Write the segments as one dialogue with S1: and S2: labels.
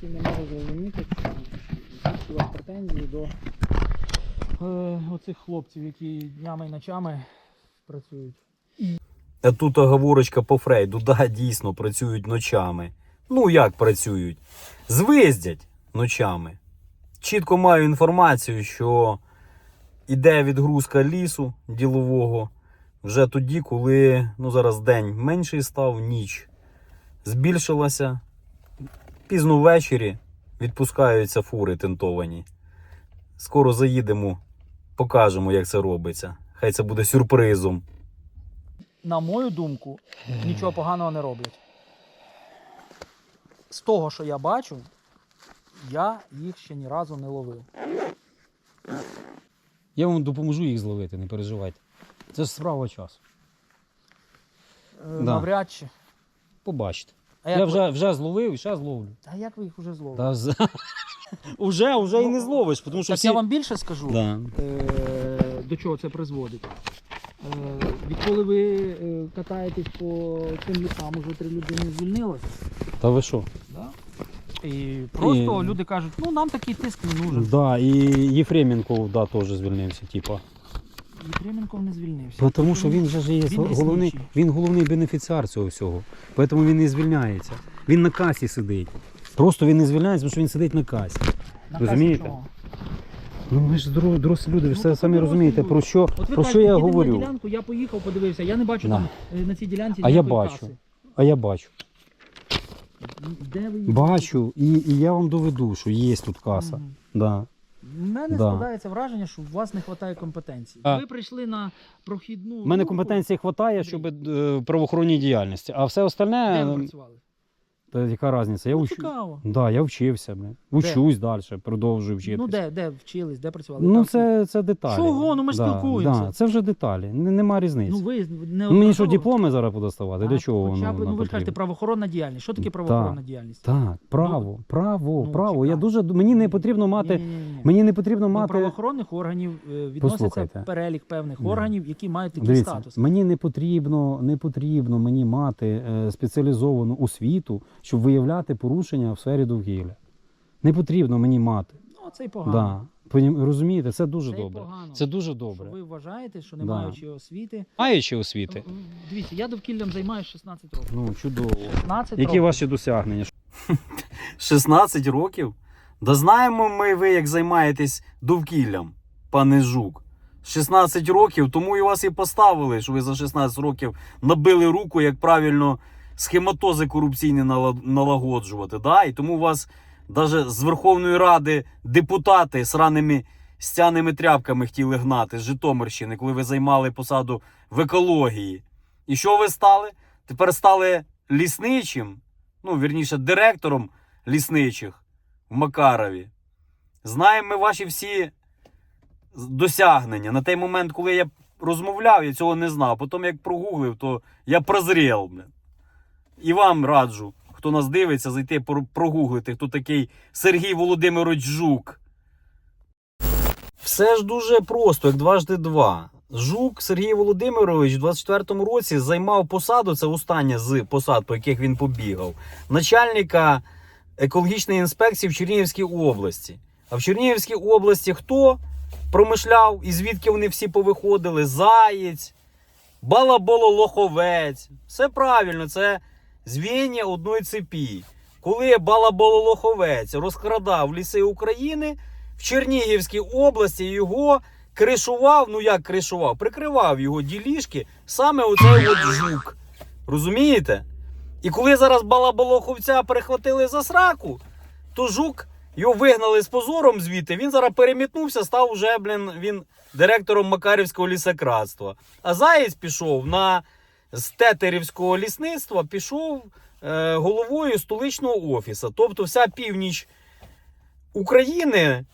S1: таки не можу зрозуміти, у претензії до е, оцих хлопців, які днями і ночами працюють.
S2: Тут оговорочка по Фрейду, да, дійсно працюють ночами. Ну як працюють? Звиздять ночами. Чітко маю інформацію, що іде відгрузка лісу ділового вже тоді, коли ну, зараз день менший став, ніч збільшилася. Пізно ввечері відпускаються фури тентовані. Скоро заїдемо, покажемо, як це робиться. Хай це буде сюрпризом.
S1: На мою думку, нічого поганого не роблять. З того, що я бачу, я їх ще ні разу не ловив.
S3: Я вам допоможу їх зловити, не переживайте. Це ж справа часу.
S1: Е,
S3: Да.
S1: Навряд чи.
S3: Побачите.
S1: А
S3: Я
S1: ви-
S3: вже, вже зловив і ще зловлю.
S1: Та як ви їх вже зловили?
S3: Та з... уже, уже і не зловиш, тому що
S1: так
S3: всі...
S1: я вам більше скажу,
S3: Да.
S1: е, до чого це призводить. Е, відколи ви е, катаєтесь по цим лісам, уже три людини звільнилося.
S3: Та ви що?
S1: Да? І просто
S3: І-
S1: люди кажуть, ну нам такий тиск не нужен.
S3: Да, і Єфременко да, теж звільнився, типа.
S1: Єфременков не звільнився.
S3: Бо Тому що він же ж є
S1: Він
S3: головний,
S1: лісничий.
S3: він головний бенефіціар цього всього. Тому він не звільняється. Він на касі сидить. Просто він не звільняється, тому що він сидить на касі.
S1: На
S3: розумієте?
S1: касі чого?
S3: Ну ви ж дро- дорослі люди, ви
S1: Ну, так
S3: самі
S1: дорослі
S3: розумієте,
S1: люди.
S3: про що,
S1: От ви
S3: про
S1: кажете,
S3: що я
S1: їдемо
S3: говорю.
S1: на ділянку, я поїхав, подивився. Я не бачу
S3: Да.
S1: там е, на цій ділянці
S3: А я
S1: ніякої
S3: бачу.
S1: каси.
S3: А я бачу.
S1: Де ви її
S3: Бачу, і, і я вам доведу, що є тут каса.
S1: Мгм.
S3: Да.
S1: У мене
S3: Да.
S1: складається враження, що у вас не вистачає компетенції.
S3: А.
S1: Ви прийшли на прохідну.
S3: У мене
S1: руху.
S3: компетенції вистачає, щоб е, правоохоронній діяльності, а все
S1: Де
S3: остальне,
S1: ви
S3: е,
S1: працювали?
S3: Та яка різниця? Я
S1: Ну,
S3: вчу...
S1: цікаво.
S3: Да, я вчився, блин. Учусь далі, продовжую вчитися.
S1: Ну де, де вчились, де працювали?
S3: Ну, це, це деталі.
S1: Чого? Ну, ми ж
S3: да,
S1: спілкуємося.
S3: Да, це вже деталі, Н- нема різниці.
S1: Ну ви не
S3: Ну, Мені що, дипломи зараз подоставати? Для чого
S1: хоча
S3: воно
S1: б,
S3: нам
S1: ну ви ж кажете
S3: потрібно?
S1: правоохоронна діяльність. Що таке правоохоронна діяльність?
S3: Так, право, право,
S1: Ну,
S3: право. Я
S1: чекай.
S3: дуже мені не потрібно мати.
S1: Ні-ні-ні.
S3: Мені не потрібно
S1: До
S3: мати.
S1: правоохоронних органів е, відноситься
S3: Послухайте.
S1: перелік певних
S3: Да.
S1: органів, які мають такий
S3: Дивіться,
S1: статус.
S3: мені не потрібно, не потрібно мені мати е, спеціалізовану освіту, щоб виявляти порушення в сфері довкілля. Не потрібно мені мати.
S1: Ну, це й погано.
S3: Да. Розумієте, це дуже
S1: Це
S3: добре.
S1: погано.
S3: Це дуже
S1: Що
S3: добре.
S1: ви вважаєте, що не
S3: Да.
S1: маючи освіти.
S3: Маючи освіти?
S1: М, Дивіться, я довкіллям займаюся 16 років.
S3: Ну, чудово.
S1: 16
S3: Які
S1: років.
S3: ваші досягнення?
S2: 16 років? Да знаємо ми ви, як займаєтесь довкіллям, пане Жук. 16 років, тому і вас і поставили, що ви за 16 років набили руку, як правильно схематози корупційні налагоджувати. Да? І тому вас навіть з Верховної Ради депутати з раними стяними тряпками хотіли гнати з Житомирщини, коли ви займали посаду в екології. І що ви стали? Тепер стали лісничим, ну, вірніше, директором лісничих в Макарові. Знаємо ми ваші всі досягнення. На той момент, коли я розмовляв, я цього не знав. Потім, як прогуглив, то я прозрів. І вам раджу, хто нас дивиться, зайти прогуглити, хто такий Сергій Володимирович Жук. Все ж дуже просто, як дважди два. Жук Сергій Володимирович у 24-му році займав посаду, це остання з посад, по яких він побігав, начальника екологічної інспекції в Чернігівській області. А в Чернігівській області хто промишляв і звідки вони всі повиходили? Заєць, Балаболо-Лоховець. Все правильно, це звіння одної цепі. Коли Балаболо-Лоховець розкрадав ліси України в Чернігівській області, його кришував, ну як кришував, прикривав його ділішки саме оцей от жук. Розумієте? І коли зараз Балаболоховця перехватили за сраку, то жук його вигнали з позором звідти. Він зараз перемітнувся, став уже, блін, він директором Макарівського лісократства. А Заєць пішов на з Тетерівського лісництва, пішов е, головою столичного офісу. Тобто вся північ України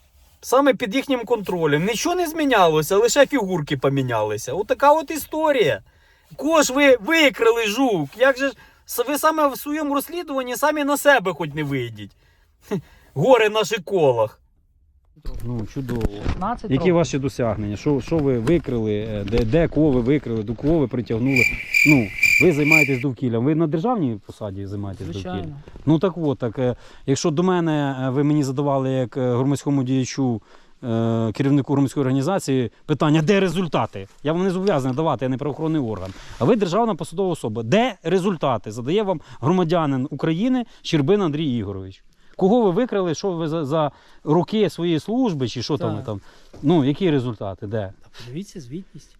S2: саме під їхнім контролем. Нічого не змінялося, лише фігурки помінялися. Отака от історія. Кого ж ви викрили жук? Як же ви саме в своєму розслідуванні самі на себе хоч не вийдіть? Горе на шиколах.
S3: Ну, чудово.
S1: 15
S3: Які
S1: років.
S3: ваші досягнення? Що, що ви викрили? е, Де, де кого ви викрили, до кого ви притягнули? Ну,
S2: Ви займаєтесь довкіллям. Ви на державній посаді займаєтесь довкіллям? Ну так от, так, е, якщо до мене е, ви мені задавали як громадському діячу, керівнику громадської організації питання, де результати? Я вам не зобов'язаний давати, я не правоохоронний орган. А ви державна посадова особа. Де результати? Задає вам громадянин України Щербин Андрій Ігорович. Кого ви викрили, що ви за, за роки своєї служби, чи що там ви
S1: Так.
S2: там? Ну, які результати? Де?
S1: Та подивіться звітність.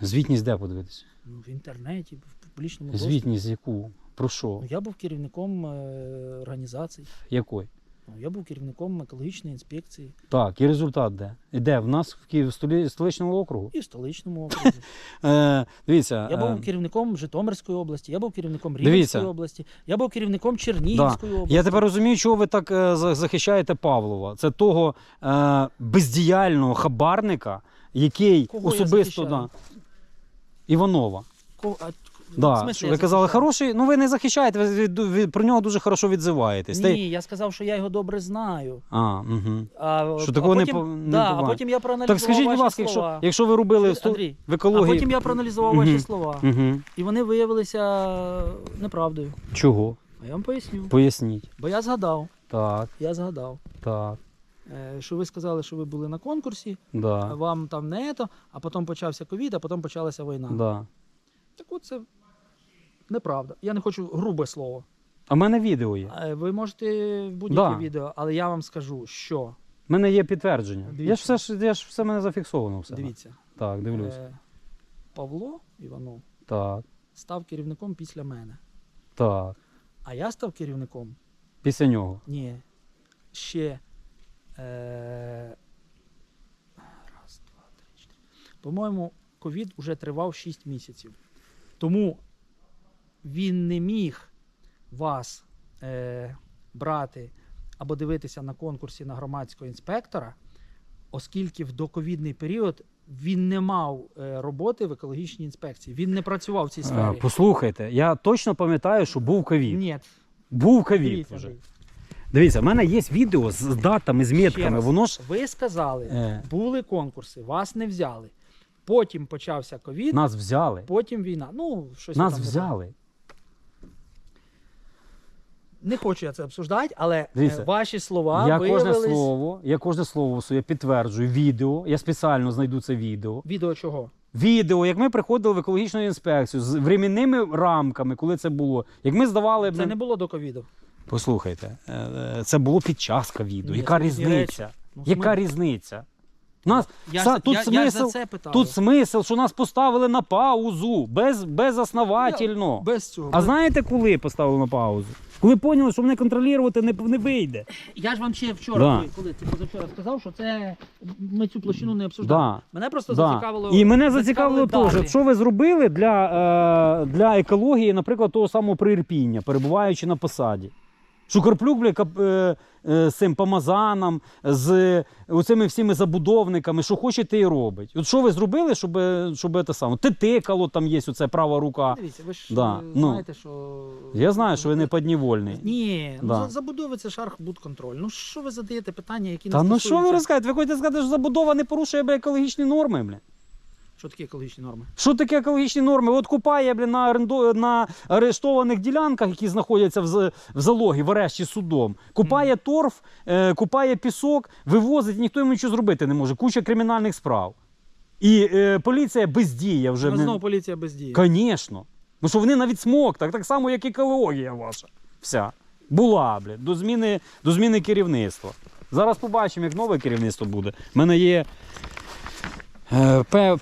S2: Звітність де подивитися?
S1: Ну, в інтернеті, в публічному доступі.
S2: Звітність яку? Про що?
S1: Ну, я був керівником е, організації.
S2: Якої?
S1: Ну, я був керівником екологічної інспекції
S2: Так, і результат де? І де? В нас в Києві, в столі- столичному округу?
S1: і в столичному окрузі.
S2: Е, дивіться,
S1: Я
S2: е,
S1: був керівником Житомирської області, я був керівником
S2: Дивіться.
S1: Рівненської області, я був керівником Чернігівської області.
S2: я тепер розумію, чого ви так е, за- захищаєте Павлова. Це того е, бездіяльного хабарника, який
S1: Кого я
S2: особисто да. Іванова.
S1: Ко- а, в
S2: Да,
S1: смислі я
S2: ви казали,
S1: захищаю?
S2: хороший, ну ви не захищаєте, ви, від- від- про нього дуже хорошо відзиваєтесь. Та й-
S1: Ні, я сказав, що я його добре знаю.
S2: А, угу.
S1: А,
S2: Що
S1: а
S2: такого не
S1: потім,
S2: по- не
S1: да, а
S2: буває.
S1: потім я проаналізував
S2: Так скажіть, будь
S1: ваші
S2: ласка, якщо,
S1: слова.
S2: якщо ви робили в,
S1: Андрій,
S2: в
S1: а потім я проаналізував
S2: Мгм.
S1: ваші слова.
S2: Угу.
S1: І вони виявилися неправдою.
S2: Чого?
S1: А я вам поясню.
S2: Поясніть.
S1: Бо я згадав,
S2: Так,
S1: я згадав,
S2: так,
S1: е, що ви сказали, що ви були на конкурсі,
S2: да,
S1: вам там не ето, а потім почався ковід, а потім почалася війна.
S2: да.
S1: Так от це неправда. Я не хочу грубе слово.
S2: А в мене відео є.
S1: Е, Ви можете в будь-яке
S2: Да.
S1: відео, але я вам скажу, що
S2: У мене є підтвердження.
S1: Дивіться.
S2: Я ж все ж я ж все в мене зафіксовано все.
S1: дивіться,
S2: Так, дивлюсь.
S1: е, Павло Іванов
S2: Так,
S1: став керівником після мене.
S2: так.
S1: А я став керівником
S2: Після нього.
S1: Ні. Ще. Е... Раз, два, три, чотири. По-моєму, ковід вже тривав 6 місяців. Тому він не міг вас е... брати або дивитися на конкурсі на громадського інспектора, оскільки в доковідний період він не мав е, роботи в екологічній інспекції. Він не працював в цій сфері.
S2: Послухайте, я точно пам'ятаю, що був ковід.
S1: Ні,
S2: Був ковід
S1: дивіться,
S2: вже. Дивіться, в мене є відео з датами, з
S1: Ще
S2: метками. Воно ж
S1: Ви сказали,
S2: е,
S1: були конкурси, вас не взяли. Потім почався ковід,
S2: нас взяли.
S1: потім війна. Ну, щось
S2: Нас
S1: там
S2: взяли.
S1: Не хочу я це обсуждати, але е,
S2: Дивіться,
S1: ваші слова
S2: Я
S1: виявились...
S2: кожне слово, я кожне слово своє підтверджую. Відео. Я спеціально знайду це відео.
S1: Відео чого?
S2: Відео, як ми приходили в екологічну інспекцію з временними рамками, коли це було. Як ми здавали
S1: Це не було до ковіду.
S2: Послухайте, е, е, це було під час ковіду.
S1: Ні,
S2: Яка
S1: це різні
S2: різниця?
S1: Ну,
S2: Яка
S1: смисл?
S2: різниця? Нас
S1: Я,
S2: са- тут
S1: я,
S2: смисл,
S1: я за це питав.
S2: тут смисл, що нас поставили на паузу без, безосновательно.
S1: Без цього.
S2: А знаєте, коли поставили на паузу? Коли поняли, що мене контролювати не, не вийде.
S1: Я ж вам ще вчора,
S2: Да.
S1: коли, коли це позавчора сказав, що це ми цю площину не обсуждали.
S2: Да.
S1: Мене просто
S2: Да.
S1: зацікавило.
S2: І мене зацікавило теж, що ви зробили для, е, для екології, наприклад, того самого приірпіння, перебуваючи на посаді. Що Карплюк, бля, кап- е, е, з цим помазаном, з оцими всіми забудовниками, що хоче, те і робить. От що ви зробили, щоб, щоб це саме? Тетикало там є, оце права рука.
S1: Дивіться, ви ж
S2: Да,
S1: е,
S2: ну.
S1: знаєте, що.
S2: Я знаю, що ви не піднівольний.
S1: Ні, ну
S2: Да.
S1: за- забудови це шарх будконтроль. Ну що ви задаєте питання, які
S2: Та
S1: не
S2: ну що ви
S1: стосуються-
S2: розказуєте? Ви хочете сказати, що забудова не порушує бля, екологічні норми, бля?
S1: Що таке екологічні норми?
S2: Що таке екологічні норми? От купає бля, на, оренду... на арештованих ділянках, які знаходяться в, в залогі, в арешті судом. Купає торф, е, купає пісок, вивозить, ніхто йому нічого зробити не може. Куча кримінальних справ. І е, поліція бездіє вже. Не-
S1: знову поліція бездіє.
S2: Звісно. Ну що вони навіть смок, так, так само, як екологія ваша. Вся. Була, бля, до зміни, до зміни керівництва. Зараз побачимо, як нове керівництво буде. У мене є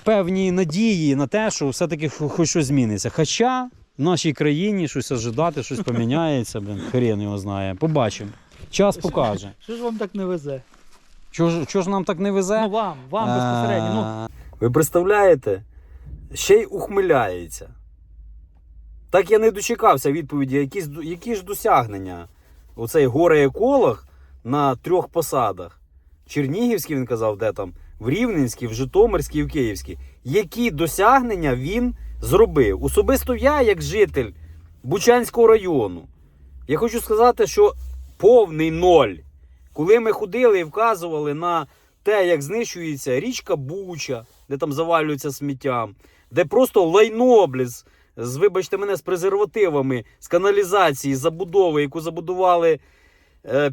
S2: певні надії на те, що все-таки хоч щось зміниться. Хоча в нашій країні щось ожидати, щось поміняється, блін, хрен його знає. Побачимо. Час покаже.
S1: Що ж вам так не везе?
S2: Чого ж, нам так не везе?
S1: Ну вам, вам безпосередньо. Ну,
S2: Е,
S4: Ви представляєте? Ще й ухмиляється. Так я не дочекався відповіді, які, які ж досягнення. Оцей горе-еколог на трьох посадах. Чернігівський, він казав, де там, в Рівненській, в Житомирській, в Київській. Які досягнення він зробив? Особисто я, як житель Бучанського району, я хочу сказати, що повний ноль. Коли ми ходили і вказували на те, як знищується річка Буча, де там завалюється сміттям, де просто лайно, бліз, з, вибачте мене, з презервативами, з каналізації, забудови, яку забудували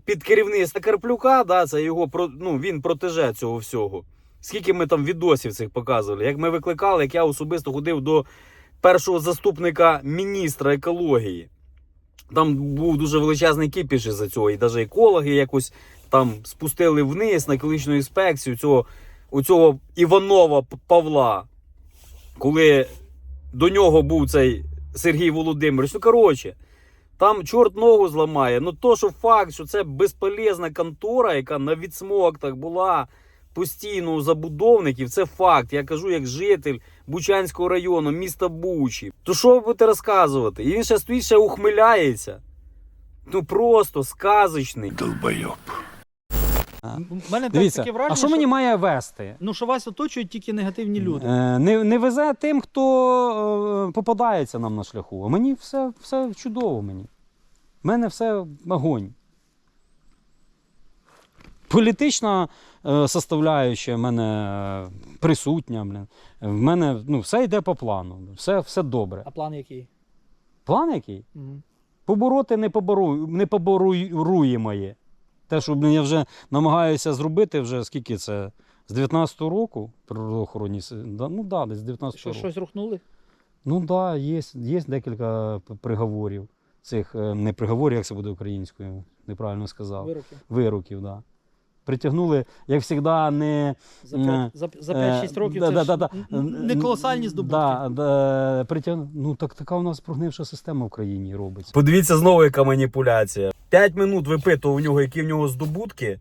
S4: під керівництво Карплюка, да, це його ну, він протеже цього всього. Скільки ми там відосів цих показували, як ми викликали, як я особисто ходив до першого заступника міністра екології. Там був дуже величезний кіпіш із-за цього, і навіть екологи якось там спустили вниз на екологічну інспекцію цього, у цього Іванова Павла, коли до нього був цей Сергій Володимирович. Ну, коротше, там чорт ногу зламає. Ну, то, що факт, що це безполезна контора, яка на відсмоктах була постійно у забудовників, це факт. Я кажу як житель Бучанського району, міста Бучі. То що ви будете розказувати? І він ще стоїть, ще ухмиляється. Ну просто сказочний.
S1: У мене
S2: Дивіться,
S1: таке враження,
S2: а що мені має вести?
S1: Ну, що вас оточують тільки негативні люди.
S2: Е, Не, не везе тим, хто е, попадається нам на шляху. А мені все, все чудово мені. У мене все огонь. Політична е, составляюча в мене е, присутня. Блін. В мене ну, все йде по плану. Все, все добре.
S1: А план який?
S2: План який?
S1: Угу.
S2: Побороти не, побору, не поборуємо є. Те, що блін, я вже намагаюся зробити, вже скільки це? З 19-го року природоохоронні. Да, ну да, десь з 19-го
S1: Що,
S2: року.
S1: щось рухнули?
S2: Ну так, да, є, є декілька приговорів. Цих е, не приговорів, як це буде українською, неправильно сказав.
S1: Вироків.
S2: Вироків, так. Да. Притягнули, як завжди, не.
S1: За
S2: Е,
S1: 5, за, за 5-6
S2: е,
S1: років
S2: да,
S1: це
S2: да,
S1: ж
S2: да, да.
S1: не колосальні здобутки.
S2: Да, да, притяг... Ну так така у нас прогнивша система в країні робиться.
S4: Подивіться знову, яка маніпуляція. П'ять минут випитував у нього, які в нього здобутки,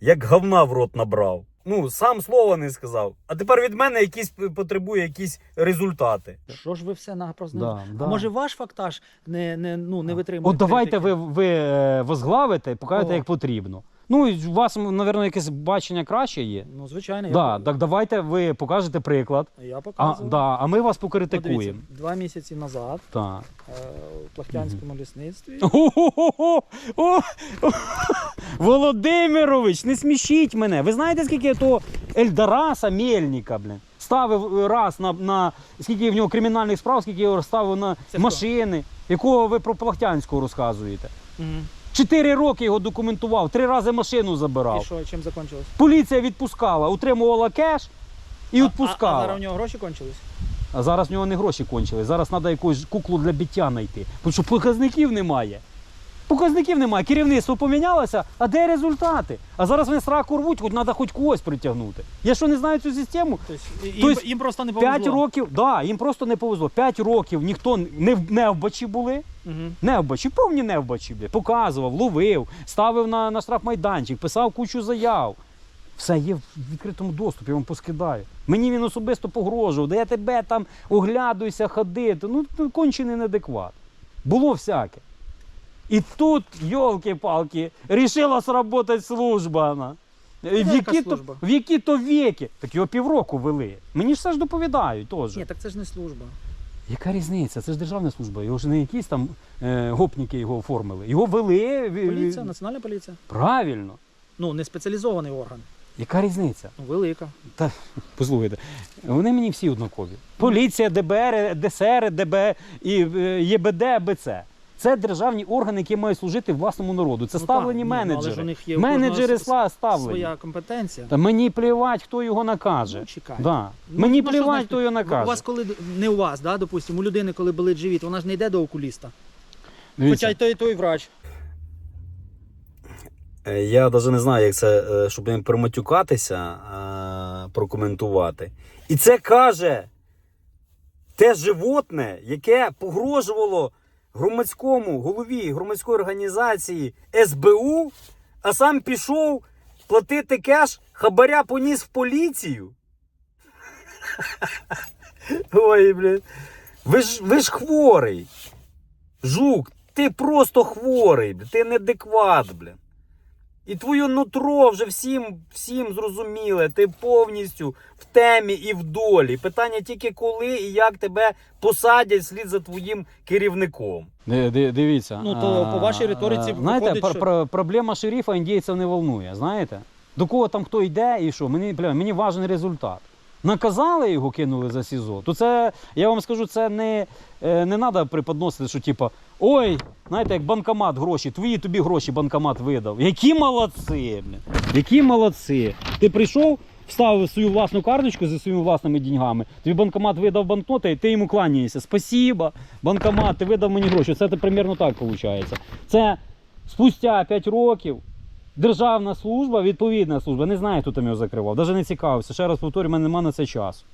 S4: як говна в рот набрав. Ну, сам слова не сказав. А тепер від мене якісь потребує якісь результати.
S1: Що ж ви все напрозно?
S2: Да, да.
S1: Може ваш фактаж не, не, ну, не витримує?
S2: От давайте ви, ви е, возглавите і покажете,
S1: О.
S2: як потрібно. Ну, і у вас, мабуть, якесь бачення краще є.
S1: Ну, звичайно,
S2: Да,
S1: я,
S2: так давайте ви покажете приклад.
S1: я
S2: А,
S1: показував.
S2: да, а ми вас покритикуємо.
S1: дивіться, Два місяці назад
S2: Так.
S1: е, у Плахтянському лісництві
S2: О-хо-хо-хо! О! Володимирович, не смішіть мене. Ви знаєте, скільки того Ельдараса Мельника, блін, ставив е, раз на, на скільки в нього кримінальних справ, скільки його ставив на
S1: Це
S2: машини, якого ви про Плахтянського розказуєте.
S1: Мгм.
S2: Чотири роки його документував, три рази машину
S1: і
S2: забирав.
S1: що, чим закінчилось?
S2: Поліція відпускала, утримувала кеш і
S1: А, а,
S2: відпускала.
S1: а зараз у нього гроші кончились?
S2: А зараз в нього не гроші кончились. Зараз треба якусь куклу для биття знайти. Тому що показників немає. Показників немає. Керівництво помінялося, а де результати? А зараз вони сраку рвуть, хоч треба хоч когось притягнути. Я що не знаю цю систему?
S1: Тобто, їм,
S2: Тобто
S1: їм просто не повезло.
S2: П'ять років, да, їм просто не повезло. П'ять років ніхто не, в- не вбачі були.
S1: Мгм.
S2: Невбачі, повні невбачі, бля. Показував, ловив, ставив на, на штрафмайданчик, писав кучу заяв. Все є в відкритому доступі, я вам поскидаю. Мені він особисто погрожував, де я тебе там оглядуйся, ходити. Ну, ну кончений неадекват. Було всяке. І тут, йолки-палки, рішила сработати служба. Вона. В
S1: яка
S2: які, то, в які то віки. Так його півроку вели. Мені ж все ж доповідають теж.
S1: Ні, так це ж не служба.
S2: Яка різниця? Це ж державна служба. Його ж не якісь там е, гопніки його оформили. Його вели.
S1: Поліція, національна поліція.
S2: Правильно.
S1: Ну, не спеціалізований орган.
S2: Яка різниця?
S1: Ну, велика.
S2: Та послухайте, вони мені всі однакові. Поліція, ДБР, ДСР, ДБ і е, ЄБД, АБЦ. Це державні органи, які мають служити власному народу. Це
S1: Ну,
S2: ставлені
S1: так, ну, але ж
S2: менеджери.
S1: у них є
S2: менеджери сла ставлені.
S1: Своя компетенція.
S2: Та мені плівать, хто його накаже.
S1: Ну, чекай.
S2: Да.
S1: Ну,
S2: мені
S1: ну,
S2: плівать, хто його накаже.
S1: У вас коли не у вас, да, допустимо, у людини, коли болить живіт, вона ж не йде до окуліста.
S2: Дивіться,
S1: Хоча й той, і той врач.
S4: Е, Я навіть не знаю, як це, е, щоб не приматюкатися, а, прокоментувати. І це каже те животне, яке погрожувало громадському голові громадської організації СБУ, а сам пішов платити кеш, хабаря поніс в поліцію. Ой, блін. Ви ж, ви ж хворий. Жук, ти просто хворий, ти неадекват, блін. І твоє нутро вже всім, всім зрозуміле, ти повністю в темі і в долі. Питання тільки коли і як тебе посадять слід за твоїм керівником.
S2: Ди- ди- Дивіться.
S1: Ну, то по вашій риториці
S2: Знаєте,
S1: виходить,
S2: пр-
S1: що-
S2: пр- проблема шерифа індійців не волнує, знаєте? До кого там хто йде і що? Мені, бля, мені важен результат. Наказали його, кинули за СІЗО, то це, я вам скажу, це не, е, не треба преподносити, що типа, ой, знаєте, як банкомат гроші, твої тобі гроші банкомат видав. Які молодці, блін. Які молодці. Ти прийшов, вставив свою власну карточку зі своїми власними деньгами, тобі банкомат видав банкноти, і ти йому кланяєшся. Спасіба, банкомат, ти видав мені гроші. Це примерно так виходить. Це спустя 5 років. Державна служба, відповідна служба, не знаю, хто там його закривав, навіть не цікавився. Ще раз повторюю, в мене немає на це часу.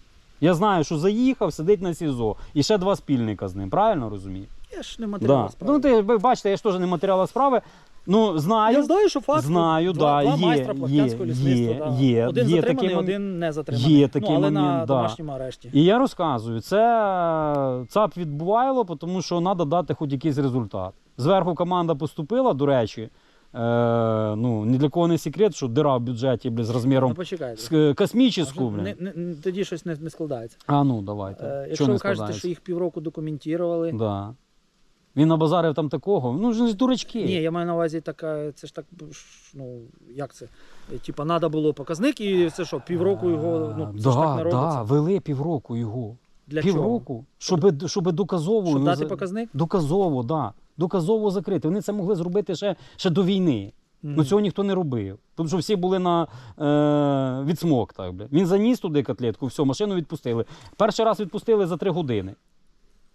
S2: Я знаю, що заїхав, сидить на СІЗО, і ще два спільника з ним, правильно розумію?
S1: Я ж не матеріал
S2: Да.
S1: справи.
S2: Ну, ти ви бачите, я ж теж не матеріала справи. Ну, знаю.
S1: Я знаю, що факт.
S2: Знаю,
S1: два,
S2: да,
S1: два
S2: є,
S1: майстра плахтянського лісництва.
S2: є,
S1: да.
S2: є,
S1: один
S2: є
S1: затриманий,
S2: такий
S1: один не затриманий.
S2: Є такий
S1: ну, але на
S2: момент, да.
S1: домашньому арешті.
S2: І я розказую, це ЦАП відбувало, тому що треба дати хоч якийсь результат. Зверху команда поступила, до речі. Е, ну, ні для кого не секрет, що дира в бюджеті бля, з
S1: Ну,
S2: розміром
S1: почекайте.
S2: з, е, космічну.
S1: Не,
S2: блін.
S1: не, не- тоді щось не, не складається.
S2: А ну давайте.
S1: Е,
S2: Чого
S1: якщо
S2: не
S1: ви кажете,
S2: складається?
S1: що їх півроку документували.
S2: Да. Він набазарив там такого. Ну ж ж дурачки.
S1: Ні, я маю на увазі така, це ж так, ш- ну як це? Е, Типа, треба було показник, і це що, півроку його, ну, це
S2: да,
S1: ж так не
S2: да, вели півроку його.
S1: Для чого?
S2: півроку, щоб, щоб доказово.
S1: Щоб
S2: ну,
S1: дати показник?
S2: Доказово, так. Да. Доказово закрити. Вони це могли зробити ще, ще до війни.
S1: Мгм.
S2: Ну цього ніхто не робив. Тому що всі були на е, відсмок. Так, бля. Він заніс туди котлетку, все, машину відпустили. Перший раз відпустили за три години.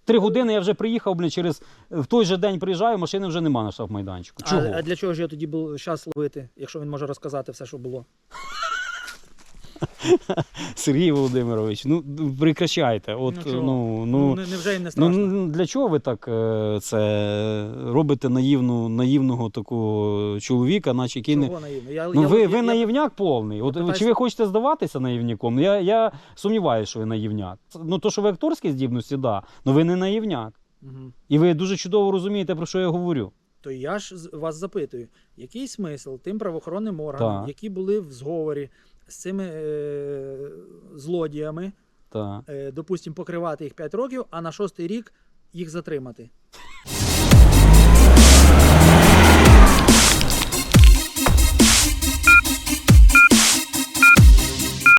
S2: Три години я вже приїхав, бля, через в той же день приїжджаю, машини вже нема на штрафмайданчику. Чого?
S1: А, а для чого ж я тоді був час ловити, якщо він може розказати все, що було?
S2: Сергій Володимирович, ну прекращайте. От,
S1: Ну,
S2: ну, ну,
S1: Ну, не- невже їм не
S2: Ну,
S1: страшно?
S2: ну, для чого ви так е, це робите наївну, наївного такого чоловіка, наче який не.
S1: Я,
S2: Ну,
S1: я-
S2: ви,
S1: я-
S2: ви
S1: я-
S2: наївняк повний. От,
S1: питаюсь-
S2: Чи ви хочете здаватися наївняком? Я, я сумніваюся, що ви наївняк. Ну, то, що ви акторські здібності, так, да, але ви не наївняк.
S1: Мгм.
S2: І ви дуже чудово розумієте, про що я говорю.
S1: То я ж вас запитую, який смисл тим правоохоронним органам,
S2: Так.
S1: які були в зговорі з цими е, злодіями, е, допустимо, покривати їх 5 років, а на шостий рік їх затримати?